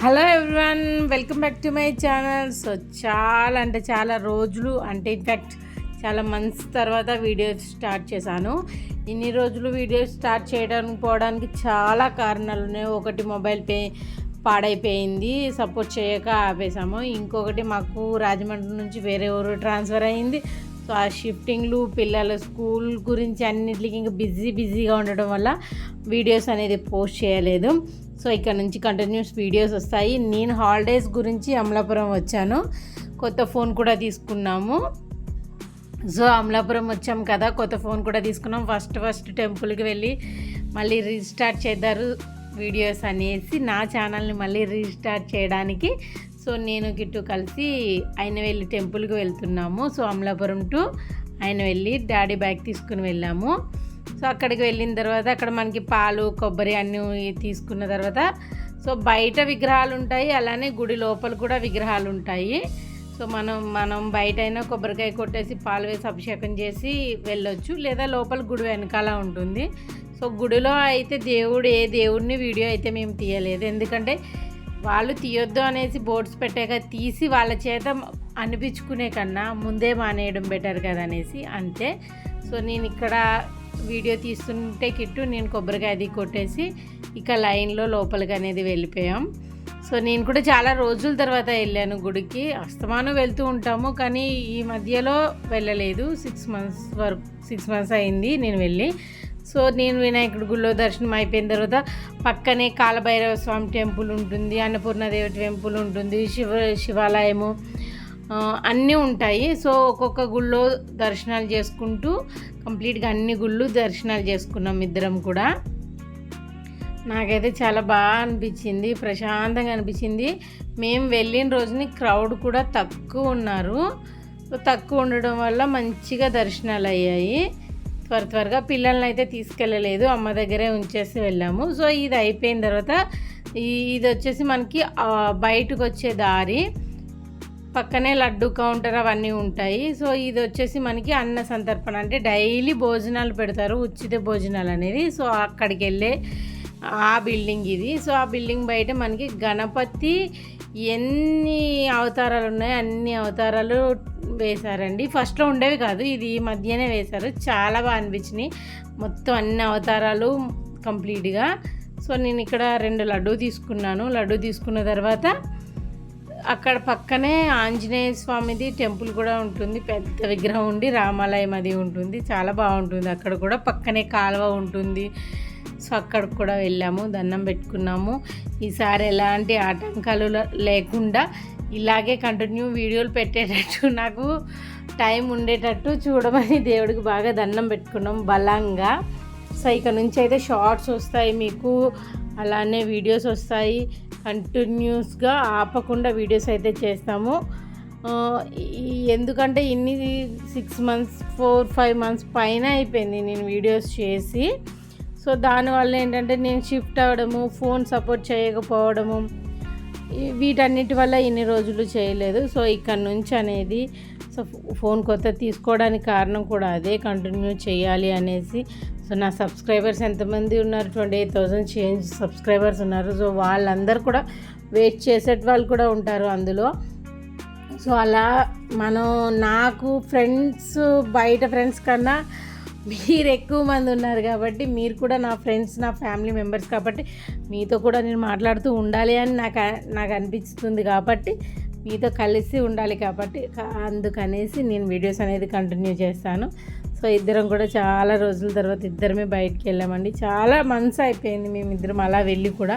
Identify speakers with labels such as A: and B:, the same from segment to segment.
A: Hello everyone welcome back to my channel. So చాలా అంటే చాలా రోజులు అంటే ఇన్ఫ్యాక్ట్ చాలా మంత్స్ తర్వాత వీడియోస్ స్టార్ట్ చేశాను. ఇన్ని రోజులు వీడియోస్ స్టార్ట్ చేయడానికి పోవడానికి చాలా కారణాలు ఉన్నాయి. ఒకటి మొబైల్ పే పాడైపోయింది. సపోర్ట్ చేయక ఆపేసాము ఇంకొకటి మాకు రాజమండ్రి నుంచి వేరే ఊరు ట్రాన్స్ఫర్ అయింది. సో ఆ షిఫ్టింగ్లు పిల్లల స్కూల్ గురించి అన్నిటికీ ఇంకా బిజీ బిజీగా ఉండడం వల్ల వీడియోస్ అనేది పోస్ట్ చేయలేదు. సో ఇక్కడ నుంచి కంటిన్యూస్ వీడియోస్ వస్తాయి. నేను హాలిడేస్ గురించి అమలాపురం వచ్చాను. కొత్త ఫోన్ కూడా తీసుకున్నాము. సో అమలాపురం వచ్చాం కదా కొత్త ఫోన్ కూడా తీసుకున్నాం. ఫస్ట్ ఫస్ట్ టెంపుల్కి వెళ్ళి మళ్ళీ రీస్టార్ట్ చేద్దారు వీడియోస్ అనేసి నా ఛానల్ని మళ్ళీ రీస్టార్ట్ చేయడానికి సో నేను గిట్టు కలిసి ఆయన వెళ్ళి టెంపుల్కి వెళ్తున్నాము. సో అమలాపురం టు ఆయన వెళ్ళి డాడీ బ్యాగ్ తీసుకుని వెళ్ళాము. సో అక్కడికి వెళ్ళిన తర్వాత అక్కడ మనకి పాలు కొబ్బరి అన్నీ తీసుకున్న తర్వాత సో బయట విగ్రహాలు ఉంటాయి అలానే గుడి లోపల కూడా విగ్రహాలు ఉంటాయి సో మనం మనం బయట అయినా కొబ్బరికాయ కొట్టేసి పాలు వేసి అభిషేకం చేసి వెళ్ళొచ్చు. లేదా లోపల గుడి వెనకాల ఉంటుంది. సో గుడిలో అయితే దేవుడు ఏ దేవుడిని వీడియో అయితే మేము తీయలేదు. ఎందుకంటే వాళ్ళు తీయొద్దు అనేసి బోర్డ్స్ పెట్టాక తీసి వాళ్ళ చేత అనిపించుకునే కన్నా ముందే మానేయడం బెటర్ కదా అనేసి అంతే. సో నేను ఇక్కడ వీడియో తీస్తుంటే కిట్టు నేను కొబ్బరికాయ అది కొట్టేసి ఇక లైన్లో లోపలికి అనేది వెళ్ళిపోయాం. సో నేను కూడా చాలా రోజుల తర్వాత వెళ్ళాను గుడికి. అస్తమానం వెళ్తూ ఉంటాము కానీ ఈ మధ్యలో వెళ్ళలేదు. సిక్స్ మంత్స్ వరకు సిక్స్ మంత్స్ అయింది నేను వెళ్ళి. సో నేను వినాయకుడి గుళ్ళో దర్శనం అయిపోయిన తర్వాత పక్కనే కాలభైరవ స్వామి టెంపుల్ ఉంటుంది అన్నపూర్ణదేవి టెంపుల్ ఉంటుంది శివ శివాలయము అన్నీ ఉంటాయి. సో ఒక్కొక్క గుళ్ళో దర్శనాలు చేసుకుంటూ కంప్లీట్గా అన్ని గుళ్ళు దర్శనాలు చేసుకున్నాం ఇద్దరం కూడా. నాకైతే చాలా బాగా అనిపించింది ప్రశాంతంగా అనిపించింది. మేము వెళ్ళిన రోజుని క్రౌడ్ కూడా తక్కువ ఉన్నారు. సో తక్కువ ఉండడం వల్ల మంచిగా దర్శనాలు అయ్యాయి. త్వర త్వరగా పిల్లల్ని అయితే తీసుకెళ్ళలేదు. అమ్మ దగ్గరే ఉంచేసి వెళ్ళాము. సో ఇది అయిపోయిన తర్వాత ఇది వచ్చేసి మనకి బయటకు వచ్చే దారి. పక్కనే లడ్డు కౌంటర్ అవన్నీ ఉంటాయి. సో ఇది వచ్చేసి మనకి అన్న సంతర్పణ. అంటే డైలీ భోజనాలు పెడతారు ఉచిత భోజనాలు అనేది. సో అక్కడికి వెళ్ళే ఆ బిల్డింగ్ ఇది. సో ఆ బిల్డింగ్ బయట మనకి గణపతి ఎన్ని అవతారాలు ఉన్నాయో అన్ని అవతారాలు వేశారండి. ఫస్ట్లో ఉండేవి కాదు ఇది ఈ మధ్యనే వేశారు. చాలా బాగా అనిపించినాయి. మొత్తం అన్ని అవతారాలు కంప్లీట్గా. సో నేను ఇక్కడ రెండు లడ్డు తీసుకున్నాను. లడ్డు తీసుకున్న తర్వాత అక్కడ పక్కనే ఆంజనేయ స్వామిది టెంపుల్ కూడా ఉంటుంది. పెద్ద విగ్రహం ఉండి రామాలయం అది ఉంటుంది. చాలా బాగుంటుంది. అక్కడ కూడా పక్కనే కాలువ ఉంటుంది. సో అక్కడికి కూడా వెళ్ళాము. దండం పెట్టుకున్నాము. ఈసారి ఎలాంటి ఆటంకాలు లేకుండా ఇలాగే కంటిన్యూ వీడియోలు పెట్టేటట్టు నాకు టైం ఉండేటట్టు చూడమని దేవుడికి బాగా దండం పెట్టుకున్నాం బలంగా. సో ఇక నుంచి అయితే షార్ట్స్ వస్తాయి మీకు అలానే వీడియోస్ వస్తాయి. కంటిన్యూస్గా ఆపకుండా వీడియోస్ అయితే చేస్తాము. ఎందుకంటే ఇన్ని six months four five months పైన అయిపోయింది నేను వీడియోస్ చేసి. సో దానివల్ల ఏంటంటే నేను షిఫ్ట్ అవ్వడము ఫోన్ సపోర్ట్ చేయకపోవడము వీటన్నిటి వల్ల ఇన్ని రోజులు చేయలేదు. సో ఇక్కడ నుంచి అనేది సో ఫోన్ కొత్త తీసుకోవడానికి కారణం కూడా అదే. కంటిన్యూ చేయాలి అనేసి. సో నా సబ్స్క్రైబర్స్ ఎంతమంది ఉన్నారు? Twenty eight thousand change subscribers ఉన్నారు. సో వాళ్ళందరూ కూడా వెయిట్ చేసే వాళ్ళు కూడా ఉంటారు అందులో. సో అలా మనం నాకు ఫ్రెండ్స్ బయట ఫ్రెండ్స్ కన్నా మీరు ఎక్కువ మంది ఉన్నారు కాబట్టి మీరు కూడా నా ఫ్రెండ్స్ నా ఫ్యామిలీ మెంబర్స్ కాబట్టి మీతో కూడా నేను మాట్లాడుతూ ఉండాలి అని నాకు నాకు అనిపిస్తుంది కాబట్టి మీతో కలిసి ఉండాలి కాబట్టి అందుకనేసి నేను వీడియోస్ అనేది కంటిన్యూ చేస్తాను. సో ఇద్దరం కూడా చాలా రోజుల తర్వాత ఇద్దరమే బయటికి వెళ్ళామండి. చాలా మంత్స్ అయిపోయింది మేము ఇద్దరం అలా వెళ్ళి కూడా.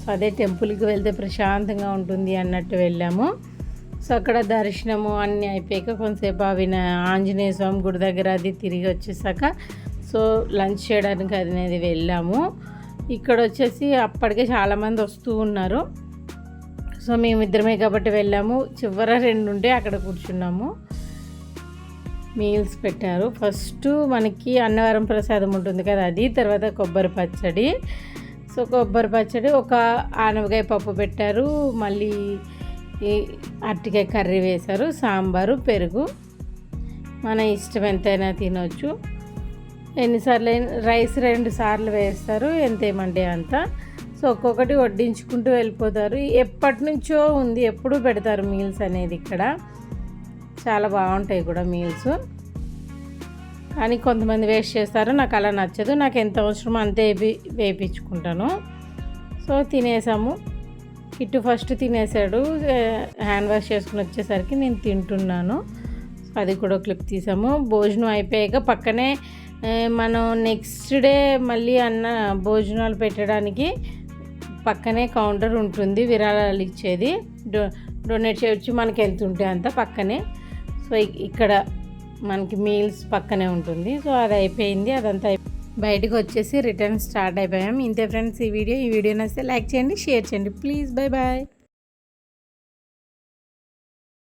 A: సో అదే టెంపుల్కి వెళ్తే ప్రశాంతంగా ఉంటుంది అన్నట్టు వెళ్ళాము. సో అక్కడ దర్శనము అన్నీ అయిపోయాక కొంతసేపు ఆ విన ఆంజనేయ స్వామి గుడి దగ్గర అది తిరిగి వచ్చేసాక సో లంచ్ చేయడానికి అనేది వెళ్ళాము. ఇక్కడ వచ్చేసి అప్పటికే చాలామంది వస్తూ ఉన్నారు. సో మేమిద్దరమే కాబట్టి వెళ్ళాము. చివర రెండు ఉంటే అక్కడ కూర్చున్నాము. మీల్స్ పెట్టారు. ఫస్ట్ మనకి అన్నవరం ప్రసాదం ఉంటుంది కదా అది తర్వాత కొబ్బరి పచ్చడి. సో కొబ్బరి పచ్చడి ఒక ఆనవకాయ పప్పు పెట్టారు. మళ్ళీ ఈ అరటికాయ కర్రీ వేశారు సాంబారు పెరుగు. మన ఇష్టం ఎంతైనా తినొచ్చు. ఎన్నిసార్లు రైస్ రెండు సార్లు వేస్తారు ఎంత ఏమంటే అంత. సో ఒక్కొక్కటి వడ్డించుకుంటూ వెళ్ళిపోతారు. ఎప్పటి నుంచో ఉంది ఎప్పుడు పెడతారు మీల్స్ అనేది ఇక్కడ. చాలా బాగుంటాయి కూడా మీల్స్. కానీ కొంతమంది వేస్ట్ చేస్తారు నాకు అలా నచ్చదు. నాకు ఎంత అవసరమో అంతే వేపించుకుంటాను. వేయించుకుంటాను సో తినేసాము. ఇటు ఫస్ట్ తినేసాడు హ్యాండ్ వాష్ చేసుకుని వచ్చేసరికి నేను తింటున్నాను. అది కూడా క్లిప్ తీసాము. భోజనం అయిపోయాక పక్కనే మనం నెక్స్ట్ డే మళ్ళీ అన్న భోజనాలు పెట్టడానికి పక్కనే కౌంటర్ ఉంటుంది విరాళాలు ఇచ్చేది. డొ డొనేట్ చేయొచ్చు మనకి ఎంత ఉంటే అంత పక్కనే. సో ఇక్కడ మనకి మీల్స్ పక్కనే ఉంటుంది. సో అది అయిపోయింది అదంతా అయిపోయింది బయటకు వచ్చేసి రిటర్న్ స్టార్ట్ అయిపోయాం. ఇంతే ఫ్రెండ్స్ ఈ వీడియో ఈ వీడియో నచ్చితే లైక్ చేయండి షేర్ చేయండి. Please bye bye